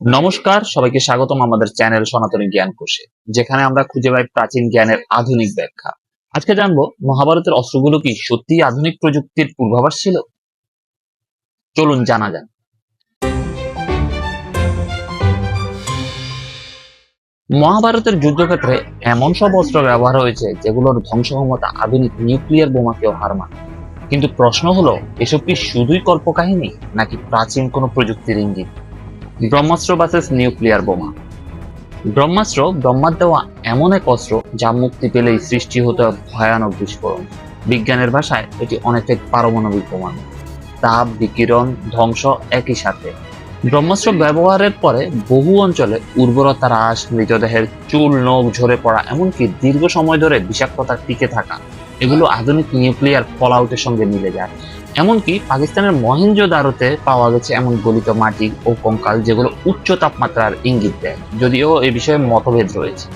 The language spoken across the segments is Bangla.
নমস্কার, সবাইকে স্বাগতম আমাদের চ্যানেল সনাতনী জ্ঞান কোষে, যেখানে আমরা খুঁজে পাই প্রাচীন জ্ঞানের আধুনিক ব্যাখ্যা। আজকে জানব, মহাভারতের অস্ত্রগুলো কি সত্যি আধুনিক প্রযুক্তির পূর্বাভাস ছিল? চলুন জানা যান মহাভারতের যুদ্ধক্ষেত্রে এমন সব অস্ত্র ব্যবহার হয়েছে, যেগুলোর ধ্বংস ক্ষমতা আধুনিক নিউক্লিয়ার বোমাকেও হার মানে। কিন্তু প্রশ্ন হলো, এসব কি শুধুই কল্পকাহিনী, নাকি প্রাচীন কোনো প্রযুক্তির ইঙ্গিত? ব্রহ্মাস্ত্র বাসেস নিউক্লিয়ার বোমা। ব্রহ্মাস্ত্র ব্রহ্মার দেওয়া এমন এক অস্ত্র যা মুক্তি পেলেই সৃষ্টি হতো ভয়ানক বিস্ফোরণ বিজ্ঞানের ভাষায় এটি অনেকটাই পারমাণবিক বোমা। তাপ, বিকিরণ, ধ্বংস একই সাথে। ব্রহ্মাস্ত্র ব্যবহারের পরে বহু অঞ্চলে উর্বরতা হ্রাস, মৃতদেহের চুল, নখ ঝরে পড়া, এমনকি দীর্ঘ সময় ধরে বিষাক্ততা টিকে থাকা, এগুলো আধুনিক নিউক্লিয়ার ফলাউটের সঙ্গে মিলে যায়। এমনকি পাকিস্তানের মহেন্দ্র মহেঞ্জোদারোতে পাওয়া গেছে এমন গলিত মাটি ও কঙ্কাল যেগুলো উচ্চ তাপমাত্রার ইঙ্গিত দেয়, যদিও এ বিষয়ে মতভেদ রয়েছে।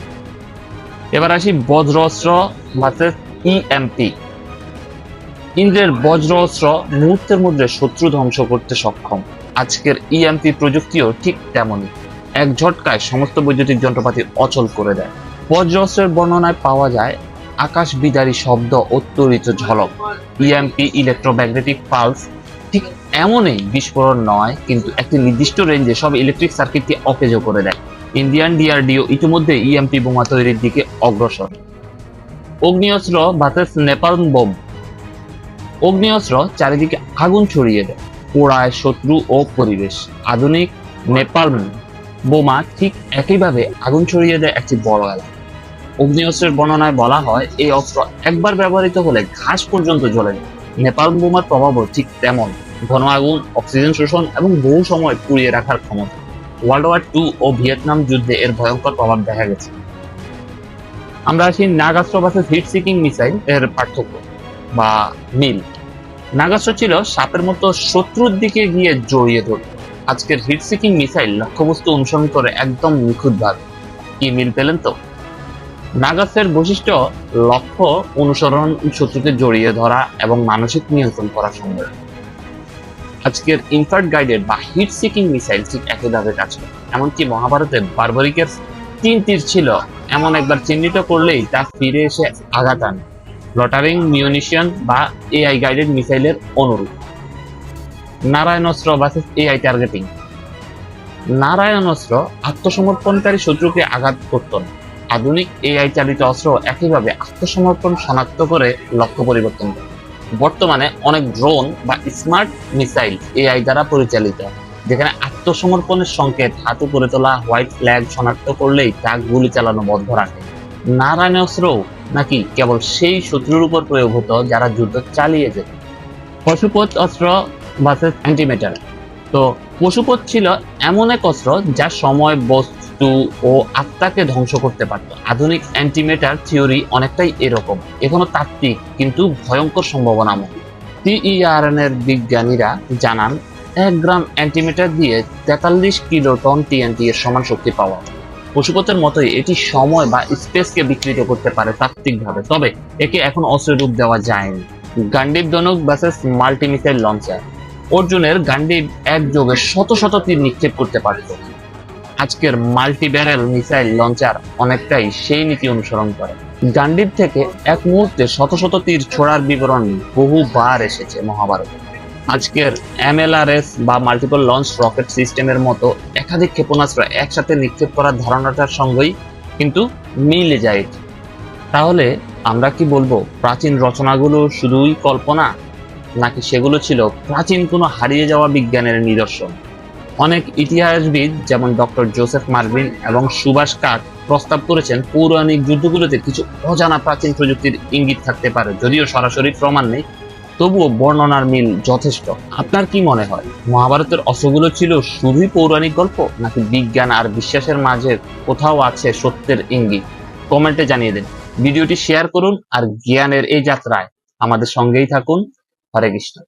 এবার আসি বজ্র অস্ত্র ভার্সেস ইএমপি ইন্দ্রের বজ্র অস্ত্র মুহূর্তের মধ্যে শত্রু ধ্বংস করতে সক্ষম। আজকের ইএমপি প্রযুক্তিও ঠিক তেমনই। এক ঝটকায় সমস্ত বৈদ্যুতিক যন্ত্রপাতি অচল করে দেয়। বজ্র অস্ত্রের বর্ণনায় পাওয়া যায় আকাশ বিদারী শব্দ অত্যরিত ঝলক। ইএমপি ইলেকট্রোম্যাগনেটিক পালস ঠিক এমনই বিস্ফোরণ নয়, কিন্তু একটি নির্দিষ্ট রেঞ্জে সব ইলেকট্রিক সার্কিটকে অকেজো করে দেয়। ইন্ডিয়ান ডিআরডিও ইতিমধ্যে ইএমপি বোমা তৈরির দিকে অগ্রসর। অগ্নিঅস্ত্র ভার্সেস নেপাল বোম। অগ্নিঅস্ত্র চারিদিকে আগুন ছড়িয়ে দেয় পোড়ায় শত্রু ও পরিবেশ। আধুনিক নেপাল বোমা ঠিক একইভাবে আগুন ছড়িয়ে দেয় একটি বড় এলাকা। অগ্নিঅস্ত্রের বর্ণনায় বলা হয়, এই অস্ত্র একবার ব্যবহৃত হলে ঘাস পর্যন্ত জ্বলে। নেপাল বোমার প্রভাবও ঠিক তেমন। ঘন আগুন, অক্সিজেন শোষণ এবং বহু সময় পুড়িয়ে রাখার ক্ষমতা। ওয়ার্ল্ড ওয়ার টু ও ভিয়েতনাম যুদ্ধে এর ভয়ঙ্কর প্রভাব দেখা গেছে। আমরা আসি নাগাস্ত্র ভার্সেস হিট সিকিং মিসাইল এর পার্থক্য বা মিল। নাগাস্ত্র ছিল সাপের মতো শত্রুর দিকে গিয়ে জড়িয়ে ধরত। আজকের হিট সিকিং মিসাইল লক্ষ্যবস্তু অনুসরণ করে একদম নিখুঁতভাবে। কি মিল পেলেন তো? নাগাসের বৈশিষ্ট্য লক্ষ্য অনুসরণ, শত্রুকে জড়িয়ে ধরা এবং মানসিক নিয়ন্ত্রণ করা সম্ভব। আজকের ইনফার্ট গাইডেড বা হিট সিকিং মিসাইল ঠিক একইভাবে কাজ করে। এমনকি মহাভারতে বারবারিকের তিন তীর ছিল, এমন একবার চিহ্নিত করলেই তা ফিরে এসে আঘাত আনে। লটারিং, মিউনিশিয়ান বা এআই গাইডেড মিসাইলের অনুরূপ। নারায়ণস্ত্র ভার্সেস এআই টার্গেটিং নারায়ণস্ত্র আত্মসমর্পণকারী শত্রুকে আঘাত করত না। আধুনিক এআই চালিত অস্ত্র একইভাবে আত্মসমর্পণ শনাক্ত করে লক্ষ্য পরিবর্তন করে। বর্তমানে অনেক ড্রোন বা স্মার্ট মিসাইল এআই দ্বারা পরিচালিত, যেখানে আত্মসমর্পণের সংকেত হাত করে তোলা হোয়াইট ফ্ল্যাগ শনাক্ত করলেই তা গুলি চালানো বন্ধ রাখে। নারায়ণ অস্ত্র নাকি কেবল সেই শত্রুর উপর প্রয়োগ হতো যারা যুদ্ধ চালিয়ে যেত? পশুপথ অস্ত্র ভার্সেস অ্যান্টিমেটার তো পশুপথ ছিল এমন এক অস্ত্র যা সময়, বস্তু ও আত্মাকে ধ্বংস করতে পারত। আধুনিক অ্যান্টিমেটার থিওরি অনেকটাই এরকম। এখনও তাত্ত্বিক, কিন্তু ভয়ঙ্কর সম্ভাবনাময় টিইআরএন এর বিজ্ঞানীরা জানান, এক গ্রাম অ্যান্টিমেটার দিয়ে তেতাল্লিশ কিলো টন টিএনটি এর সমান শক্তি পাওয়া। পশুপথের মতোই এটি সময় বা স্পেসকে বিকৃত করতে পারে তাত্ত্বিকভাবে। তবে একে এখন অস্ত্রের রূপ দেওয়া যায়নি। গান্ডিব ধনুক ভার্সেস মাল্টিমিসাইল লঞ্চার অর্জুনের গান্ডিব একযোগে শত শত তীর নিক্ষেপ করতে পারত। আজকের মাল্টি ব্যারেল মিসাইল লঞ্চার অনেকটাই সেই নীতি অনুসরণ করে। গান্ডিব থেকে এক মুহূর্তে শত শত তীর ছোড়ার বিবরণ বহুবার এসেছে মহাভারতে। আজকের এমএলআরএস বা মাল্টিপল লঞ্চ রকেট সিস্টেমের মতো একাধিক ক্ষেপণাস্ত্র একসাথে নিক্ষেপ করার ধারণাটার সঙ্গেই কিন্তু মিলে যায়। তাহলে আমরা কি বলব, প্রাচীন রচনাগুলো শুধুই কল্পনা, নাকি সেগুলো ছিল প্রাচীন কোনো হারিয়ে যাওয়া বিজ্ঞানের নিদর্শন? অনেক ইতিহাসবিদ যেমন ডক্টর জোসেফ মার্ভিন এবং সুভাষ কাক প্রস্তাব করেছেন পৌরাণিক যুদ্ধগুলোতে কিছু অজানা প্রাচীন প্রযুক্তির ইঙ্গিত থাকতে পারে, যদিও সরাসরি প্রমাণ নেই। তবুও বর্ণনার মিল যথেষ্ট। আপনার কি মনে হয়, মহাভারতের অস্ত্রগুলো ছিল শুধুই পৌরাণিক গল্প, নাকি বিজ্ঞান আর বিশ্বাসের মাঝে কোথাও আছে সত্যের ইঙ্গিত? কমেন্টে জানিয়ে দিন। ভিডিওটি শেয়ার করুন আর জ্ঞানের এই যাত্রায় আমাদের সঙ্গেই থাকুন। হরে কৃষ্ণ।